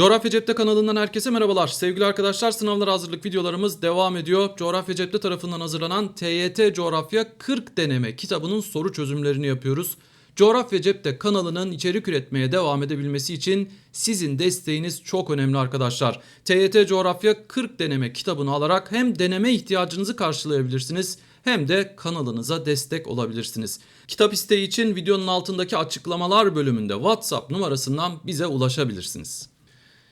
Coğrafya Cepte kanalından herkese merhabalar. Sevgili arkadaşlar sınavlara hazırlık videolarımız devam ediyor. Coğrafya Cepte tarafından hazırlanan TYT Coğrafya 40 deneme kitabının soru çözümlerini yapıyoruz. Coğrafya Cepte kanalının içerik üretmeye devam edebilmesi için sizin desteğiniz çok önemli arkadaşlar. TYT Coğrafya 40 deneme kitabını alarak hem deneme ihtiyacınızı karşılayabilirsiniz hem de kanalınıza destek olabilirsiniz. Kitap isteği için videonun altındaki açıklamalar bölümünde WhatsApp numarasından bize ulaşabilirsiniz.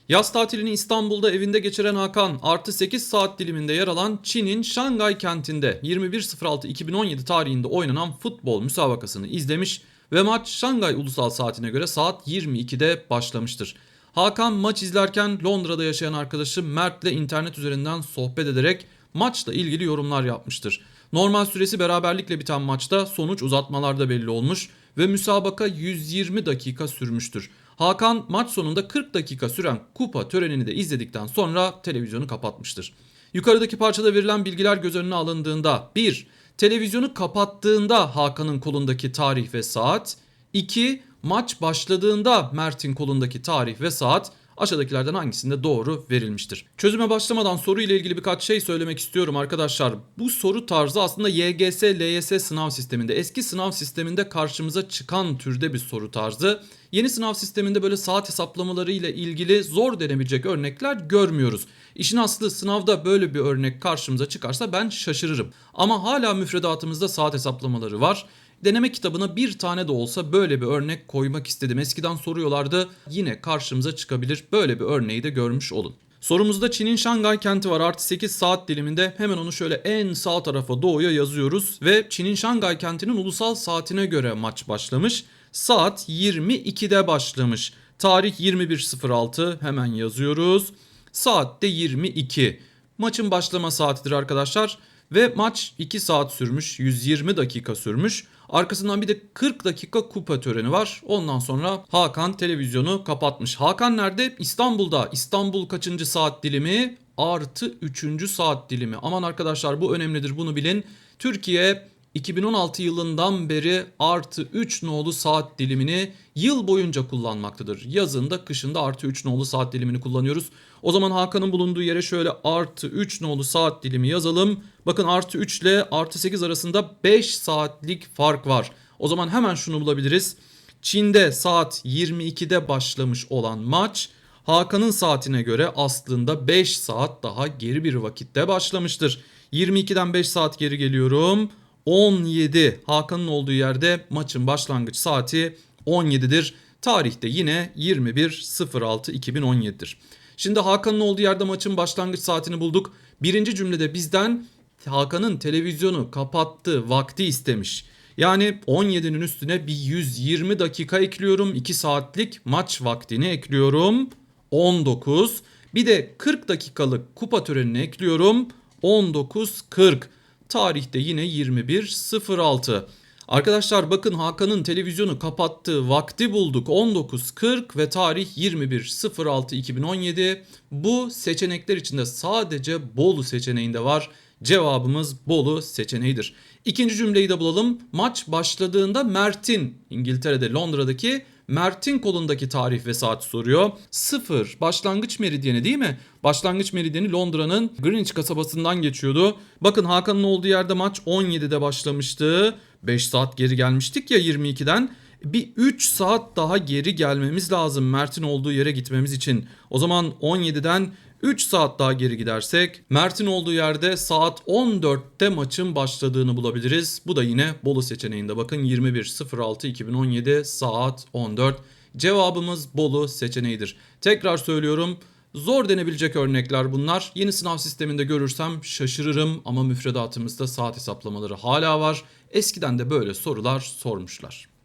Yaz tatilini İstanbul'da evinde geçiren Hakan artı 8 saat diliminde yer alan Çin'in Şangay kentinde 21.06.2017 tarihinde oynanan futbol müsabakasını izlemiş ve maç Şangay ulusal saatine göre saat 22'de başlamıştır. Hakan maç izlerken Londra'da yaşayan arkadaşı Mert'le internet üzerinden sohbet ederek maçla ilgili yorumlar yapmıştır. Normal süresi beraberlikle biten maçta sonuç uzatmalarda belli olmuş ve müsabaka 120 dakika sürmüştür. Hakan maç sonunda 40 dakika süren kupa törenini de izledikten sonra televizyonu kapatmıştır. Yukarıdaki parçada verilen bilgiler göz önüne alındığında 1. Televizyonu kapattığında Hakan'ın kolundaki tarih ve saat 2. Maç başladığında Mert'in kolundaki tarih ve saat aşağıdakilerden hangisinde doğru verilmiştir? Çözüme başlamadan soru ile ilgili birkaç şey söylemek istiyorum arkadaşlar. Bu soru tarzı aslında YGS, LYS sınav sisteminde, eski sınav sisteminde karşımıza çıkan türde bir soru tarzı. Yeni sınav sisteminde böyle saat hesaplamaları ile ilgili zor denebilecek örnekler görmüyoruz. İşin aslı sınavda böyle bir örnek karşımıza çıkarsa ben şaşırırım. Ama hala müfredatımızda saat hesaplamaları var. Deneme kitabına bir tane de olsa böyle bir örnek koymak istedim. Eskiden soruyorlardı yine karşımıza çıkabilir. Böyle bir örneği de görmüş olun. Sorumuzda Çin'in Şangay kenti var artı 8 saat diliminde hemen onu şöyle en sağ tarafa doğuya yazıyoruz ve Çin'in Şangay kentinin ulusal saatine göre maç başlamış. Saat 22'de başlamış. Tarih 21.06 hemen yazıyoruz. Saat de 22. Maçın başlama saatidir arkadaşlar. Ve maç 2 saat sürmüş, 120 dakika sürmüş. Arkasından bir de 40 dakika kupa töreni var. Ondan sonra Hakan televizyonu kapatmış. Hakan nerede? İstanbul'da. İstanbul kaçıncı saat dilimi? Artı 3. saat dilimi. Aman arkadaşlar bu önemlidir bunu bilin. Türkiye 2016 yılından beri artı 3 nolu saat dilimini yıl boyunca kullanmaktadır. Yazında kışında artı 3 nolu saat dilimini kullanıyoruz. O zaman Hakan'ın bulunduğu yere şöyle artı 3 nolu saat dilimi yazalım. Bakın artı 3 ile artı 8 arasında 5 saatlik fark var. O zaman hemen şunu bulabiliriz. Çin'de saat 22'de başlamış olan maç Hakan'ın saatine göre aslında 5 saat daha geri bir vakitte başlamıştır. 22'den 5 saat geri geliyorum. 17 Hakan'ın olduğu yerde maçın başlangıç saati 17'dir. Tarihte yine 21.06.2017'dir. Şimdi Hakan'ın olduğu yerde maçın başlangıç saatini bulduk. Birinci cümlede bizden Hakan'ın televizyonu kapattığı vakti istemiş. Yani 17'nin üstüne bir 120 dakika ekliyorum. 2 saatlik maç vaktini ekliyorum. 19. Bir de 40 dakikalık kupa törenini ekliyorum. 19.40. Tarihte yine 21.06. Arkadaşlar bakın Hakan'ın televizyonu kapattığı vakti bulduk 19.40 ve tarih 21.06.2017. Bu seçenekler içinde sadece Bolu seçeneğinde var. Cevabımız Bolu seçeneğidir. İkinci cümleyi de bulalım. Maç başladığında Mert'in İngiltere'de Londra'daki Mert'in kolundaki tarih ve saat soruyor. Sıfır başlangıç meridyeni değil mi? Başlangıç meridyeni Londra'nın Greenwich kasabasından geçiyordu. Bakın Hakan'ın olduğu yerde maç 17'de başlamıştı. 5 saat geri gelmiştik ya 22'den. Bir 3 saat daha geri gelmemiz lazım Mert'in olduğu yere gitmemiz için. O zaman 17'den 3 saat daha geri gidersek Mert'in olduğu yerde saat 14'te maçın başladığını bulabiliriz. Bu da yine Bolu seçeneğinde bakın 21.06.2017 saat 14. Cevabımız Bolu seçeneğidir. Tekrar söylüyorum zor denebilecek örnekler bunlar. Yeni sınav sisteminde görürsem şaşırırım ama müfredatımızda saat hesaplamaları hala var. Eskiden de böyle sorular sormuşlar.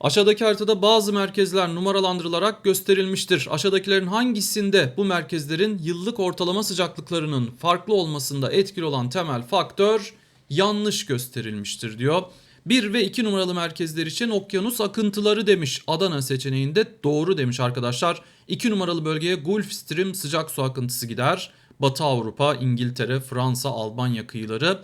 Aşağıdaki haritada bazı merkezler numaralandırılarak gösterilmiştir. Aşağıdakilerin hangisinde bu merkezlerin yıllık ortalama sıcaklıklarının farklı olmasında etkili olan temel faktör yanlış gösterilmiştir diyor. 1 ve 2 numaralı merkezler için okyanus akıntıları demiş. Adana seçeneğinde doğru demiş arkadaşlar. 2 numaralı bölgeye Gulf Stream sıcak su akıntısı gider. Batı Avrupa, İngiltere, Fransa, Albanya kıyıları.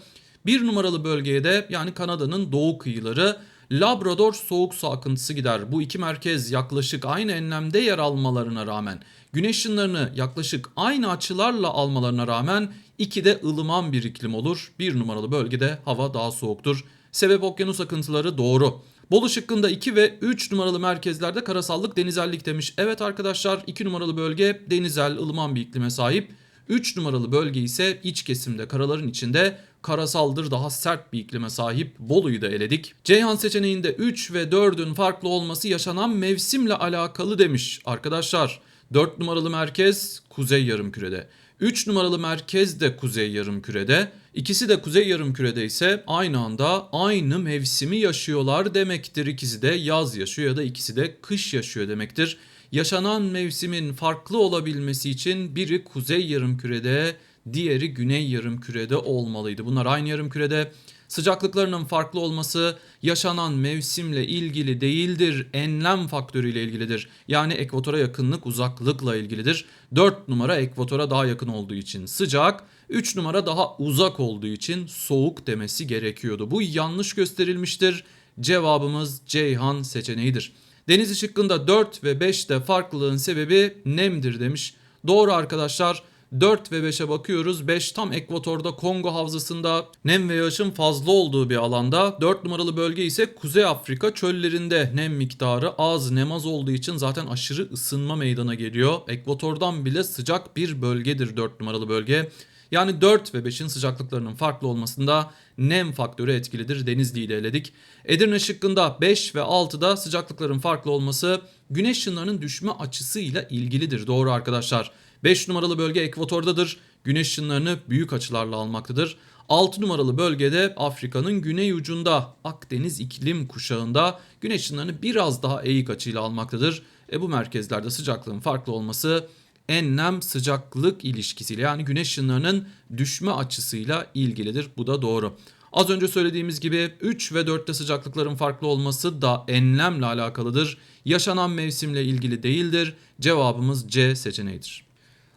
1 numaralı bölgeye de yani Kanada'nın doğu kıyıları Labrador soğuk su akıntısı gider. Bu iki merkez yaklaşık aynı enlemde yer almalarına rağmen güneş ışınlarını yaklaşık aynı açılarla almalarına rağmen iki de ılıman bir iklim olur. Bir numaralı bölgede hava daha soğuktur. Sebep okyanus akıntıları doğru. Bolu şıkkında 2 ve 3 numaralı merkezlerde karasallık denizellik demiş. Evet arkadaşlar 2 numaralı bölge denizel ılıman bir iklime sahip. 3 numaralı bölge ise iç kesimde karaların içinde karasaldır daha sert bir iklime sahip Bolu'yu da eledik. Ceyhan seçeneğinde 3 ve 4'ün farklı olması yaşanan mevsimle alakalı demiş arkadaşlar. 4 numaralı merkez kuzey yarımkürede. 3 numaralı merkez de kuzey yarımkürede. İkisi de kuzey yarımkürede ise aynı anda aynı mevsimi yaşıyorlar demektir. İkisi de yaz yaşıyor ya da ikisi de kış yaşıyor demektir. Yaşanan mevsimin farklı olabilmesi için biri kuzey yarımkürede, diğeri güney yarımkürede olmalıydı. Bunlar aynı yarımkürede. Sıcaklıklarının farklı olması yaşanan mevsimle ilgili değildir, enlem faktörüyle ilgilidir. Yani ekvatora yakınlık uzaklıkla ilgilidir. 4 numara ekvatora daha yakın olduğu için sıcak, 3 numara daha uzak olduğu için soğuk demesi gerekiyordu. Bu yanlış gösterilmiştir. Cevabımız Ceyhan seçeneğidir. Deniz ışıkkında 4 ve 5'te farklılığın sebebi nemdir demiş. Doğru arkadaşlar. 4 ve 5'e bakıyoruz. 5 tam ekvatorda Kongo havzasında nem ve yağışın fazla olduğu bir alanda. 4 numaralı bölge ise Kuzey Afrika çöllerinde nem miktarı az nem az olduğu için zaten aşırı ısınma meydana geliyor. Ekvatordan bile sıcak bir bölgedir 4 numaralı bölge. Yani 4 ve 5'in sıcaklıklarının farklı olmasında nem faktörü etkilidir. Denizli'yi de eledik. Edirne şıkkında 5 ve 6'da sıcaklıkların farklı olması güneş ışınlarının düşme açısıyla ilgilidir. Doğru arkadaşlar. 5 numaralı bölge ekvatordadır. Güneş ışınlarını büyük açılarla almaktadır. 6 numaralı bölgede Afrika'nın güney ucunda Akdeniz iklim kuşağında güneş ışınlarını biraz daha eğik açıyla almaktadır. E bu merkezlerde sıcaklığın farklı olması enlem sıcaklık ilişkisiyle yani güneş ışınlarının düşme açısıyla ilgilidir. Bu da doğru. Az önce söylediğimiz gibi 3 ve 4'te sıcaklıkların farklı olması da enlemle alakalıdır. Yaşanan mevsimle ilgili değildir. Cevabımız C seçeneğidir.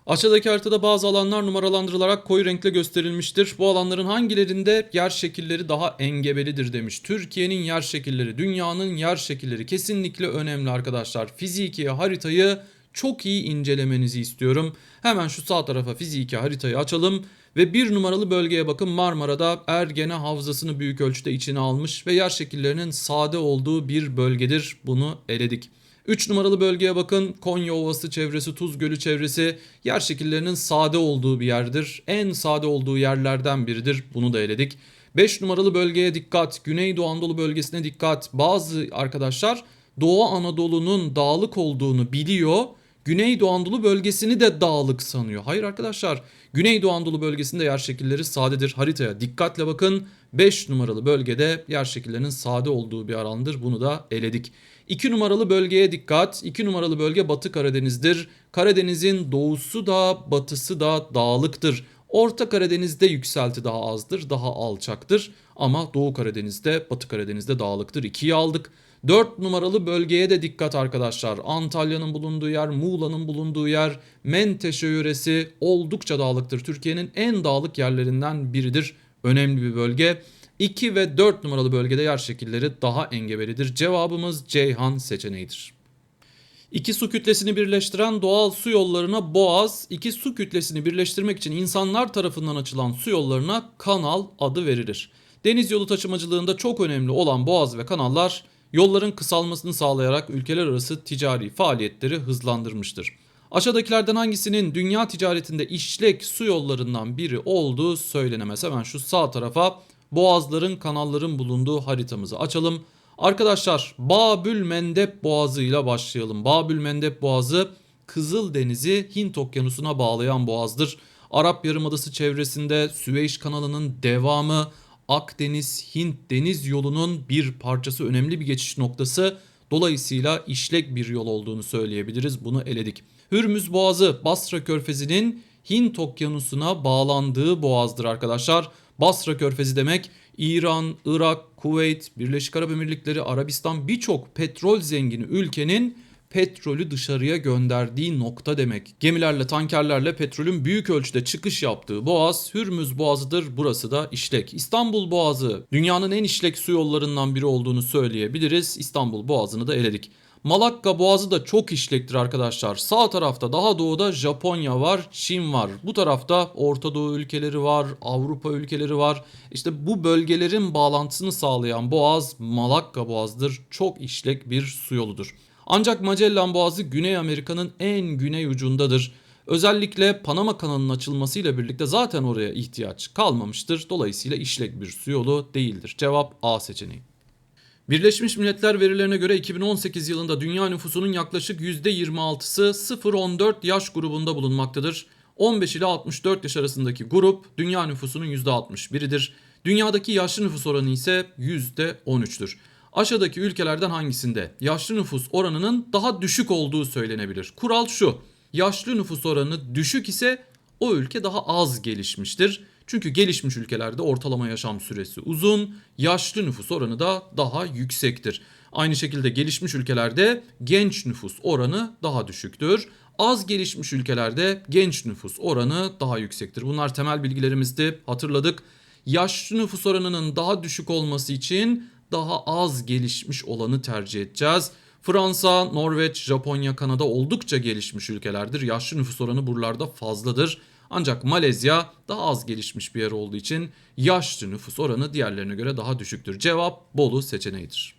Aşağıdaki haritada bazı alanlar numaralandırılarak koyu renkle gösterilmiştir. Bu alanların hangilerinde yer şekilleri daha engebelidir demiş. Türkiye'nin yer şekilleri, dünyanın yer şekilleri kesinlikle önemli arkadaşlar. Fiziki haritayı çok iyi incelemenizi istiyorum. Hemen şu sağ tarafa fiziki haritayı açalım ve bir numaralı bölgeye bakın Marmara'da Ergene Havzası'nı büyük ölçüde içine almış ve yer şekillerinin sade olduğu bir bölgedir. Bunu eledik. 3 numaralı bölgeye bakın Konya Ovası çevresi, Tuz Gölü çevresi yer şekillerinin sade olduğu bir yerdir. En sade olduğu yerlerden biridir. Bunu da eledik. 5 numaralı bölgeye dikkat. Güneydoğu Anadolu bölgesine dikkat. Bazı arkadaşlar Doğu Anadolu'nun dağlık olduğunu biliyor. Güneydoğu Anadolu bölgesini de dağlık sanıyor. Hayır arkadaşlar. Güneydoğu Anadolu bölgesinde yer şekilleri sadedir. Haritaya dikkatle bakın. 5 numaralı bölgede yer şekillerinin sade olduğu bir alandır. Bunu da eledik. 2 numaralı bölgeye dikkat. 2 numaralı bölge Batı Karadeniz'dir. Karadeniz'in doğusu da batısı da dağlıktır. Orta Karadeniz'de yükselti daha azdır, daha alçaktır. Ama Doğu Karadeniz'de, Batı Karadeniz'de dağlıktır. 2'yi aldık. 4 numaralı bölgeye de dikkat arkadaşlar. Antalya'nın bulunduğu yer, Muğla'nın bulunduğu yer, Menteşe yöresi oldukça dağlıktır. Türkiye'nin en dağlık yerlerinden biridir. Önemli bir bölge. 2 ve 4 numaralı bölgede yer şekilleri daha engebelidir. Cevabımız Ceyhan seçeneğidir. İki su kütlesini birleştiren doğal su yollarına boğaz, iki su kütlesini birleştirmek için insanlar tarafından açılan su yollarına kanal adı verilir. Deniz yolu taşımacılığında çok önemli olan boğaz ve kanallar yolların kısalmasını sağlayarak ülkeler arası ticari faaliyetleri hızlandırmıştır. Aşağıdakilerden hangisinin dünya ticaretinde işlek su yollarından biri olduğu söylenemez. Hemen şu sağ tarafa boğazların, kanalların bulunduğu haritamızı açalım. Arkadaşlar Babül Mendeb Boğazı ile başlayalım. Babül Mendeb Boğazı Kızıldeniz'i Hint Okyanusu'na bağlayan boğazdır. Arap Yarımadası çevresinde Süveyş kanalının devamı Akdeniz Hint deniz yolunun bir parçası önemli bir geçiş noktası. Dolayısıyla işlek bir yol olduğunu söyleyebiliriz. Bunu eledik. Hürmüz Boğazı Basra Körfezi'nin Hint Okyanusu'na bağlandığı boğazdır arkadaşlar. Basra Körfezi demek İran, Irak, Kuveyt, Birleşik Arap Emirlikleri, Arabistan birçok petrol zengini ülkenin petrolü dışarıya gönderdiği nokta demek. Gemilerle, tankerlerle petrolün büyük ölçüde çıkış yaptığı boğaz Hürmüz Boğazı'dır. Burası da işlek. İstanbul Boğazı dünyanın en işlek su yollarından biri olduğunu söyleyebiliriz. İstanbul Boğazı'nı da eledik. Malakka Boğazı da çok işlektir arkadaşlar. Sağ tarafta daha doğuda Japonya var, Çin var. Bu tarafta Orta Doğu ülkeleri var, Avrupa ülkeleri var. İşte bu bölgelerin bağlantısını sağlayan boğaz Malakka Boğazı'dır. Çok işlek bir su yoludur. Ancak Magellan Boğazı Güney Amerika'nın en güney ucundadır. Özellikle Panama kanalının açılmasıyla birlikte zaten oraya ihtiyaç kalmamıştır. Dolayısıyla işlek bir su yolu değildir. Cevap A seçeneği. Birleşmiş Milletler verilerine göre 2018 yılında dünya nüfusunun yaklaşık %26'sı 0-14 yaş grubunda bulunmaktadır. 15 ile 64 yaş arasındaki grup dünya nüfusunun %61'idir. Dünyadaki yaşlı nüfus oranı ise %13'tür. Aşağıdaki ülkelerden hangisinde yaşlı nüfus oranının daha düşük olduğu söylenebilir? Kural şu. Yaşlı nüfus oranı düşük ise o ülke daha az gelişmiştir. Çünkü gelişmiş ülkelerde ortalama yaşam süresi uzun, yaşlı nüfus oranı da daha yüksektir. Aynı şekilde gelişmiş ülkelerde genç nüfus oranı daha düşüktür. Az gelişmiş ülkelerde genç nüfus oranı daha yüksektir. Bunlar temel bilgilerimizdi. Hatırladık. Yaşlı nüfus oranının daha düşük olması için daha az gelişmiş olanı tercih edeceğiz. Fransa, Norveç, Japonya, Kanada oldukça gelişmiş ülkelerdir. Yaşlı nüfus oranı buralarda fazladır. Ancak Malezya daha az gelişmiş bir yer olduğu için yaşlı nüfus oranı diğerlerine göre daha düşüktür. Cevap Bolu seçeneğidir.